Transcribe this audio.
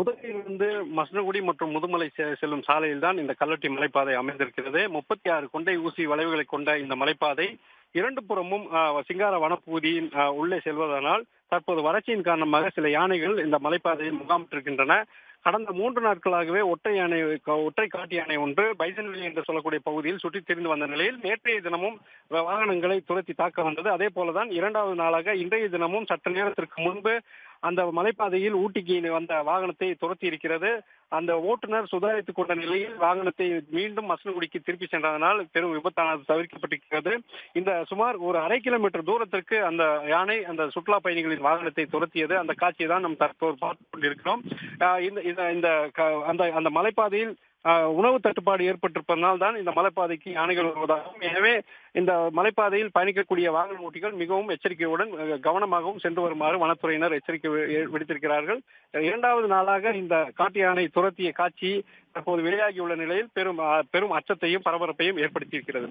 உதகையிலிருந்து மசனகுடி மற்றும் முதுமலை செல்லும் சாலையில் தான் இந்த கல்லட்டி மலைப்பாதை அமைந்திருக்கிறது. முப்பத்தி ஆறு கொண்டை ஊசி வளைவுகளை கொண்ட இந்த மலைப்பாதை இரண்டு புறமும் சிங்கார வனப்பகுதியின் உள்ளே செல்வதனால் தற்போது வறட்சியின் காரணமாக சில யானைகள் இந்த மலைப்பாதையில் முகாமிட்டிருக்கின்றன. கடந்த மூன்று நாட்களாகவே ஒற்றை யானை ஒற்றை காட்டு யானை ஒன்று பைசன்வெளி என்று சொல்லக்கூடிய பகுதியில் சுற்றித் திரிந்து வந்த நிலையில் நேற்றைய தினமும் வாகனங்களை துரத்தி தாக்க வந்தது. அதே போலதான் இரண்டாவது நாளாக இன்றைய தினமும் சற்று நேரத்திற்கு முன்பு அந்த மலைப்பாதையில் ஊட்டிக்கு வந்த வாகனத்தை துரத்தி இருக்கிறது. அந்த ஓட்டுநர் சுதாரித்துக் கொண்ட நிலையில் வாகனத்தை மீண்டும் மசனகுடிக்கு திருப்பி சென்றதனால் பெரும் விபத்தானது தவிர்க்கப்பட்டிருக்கிறது. இந்த சுமார் ஒரு அரை கிலோமீட்டர் தூரத்திற்கு அந்த யானை அந்த சுற்றுலா பயணிகளின் வாகனத்தை துரத்தியது. அந்த காட்சியை தான் நாம் தற்போது பார்த்துக் கொண்டிருக்கிறோம். இந்த இந்த அந்த அந்த மலைப்பாதையில் உணவு தட்டுப்பாடு ஏற்பட்டிருப்பதனால் தான் இந்த மலைப்பாதைக்கு யானைகள் வருவதாகவும் எனவே இந்த மலைப்பாதையில் பயணிக்கக்கூடிய வாகன ஓட்டிகள் மிகவும் எச்சரிக்கையுடன் கவனமாகவும் சென்று வருமாறு வனத்துறையினர் எச்சரிக்கை விடுத்திருக்கிறார்கள். இரண்டாவது நாளாக இந்த காட்டு யானை துரத்திய காட்சி தற்போது வெளியாகியுள்ள நிலையில் பெரும் பெரும் அச்சத்தையும் பரபரப்பையும் ஏற்படுத்தியிருக்கிறது.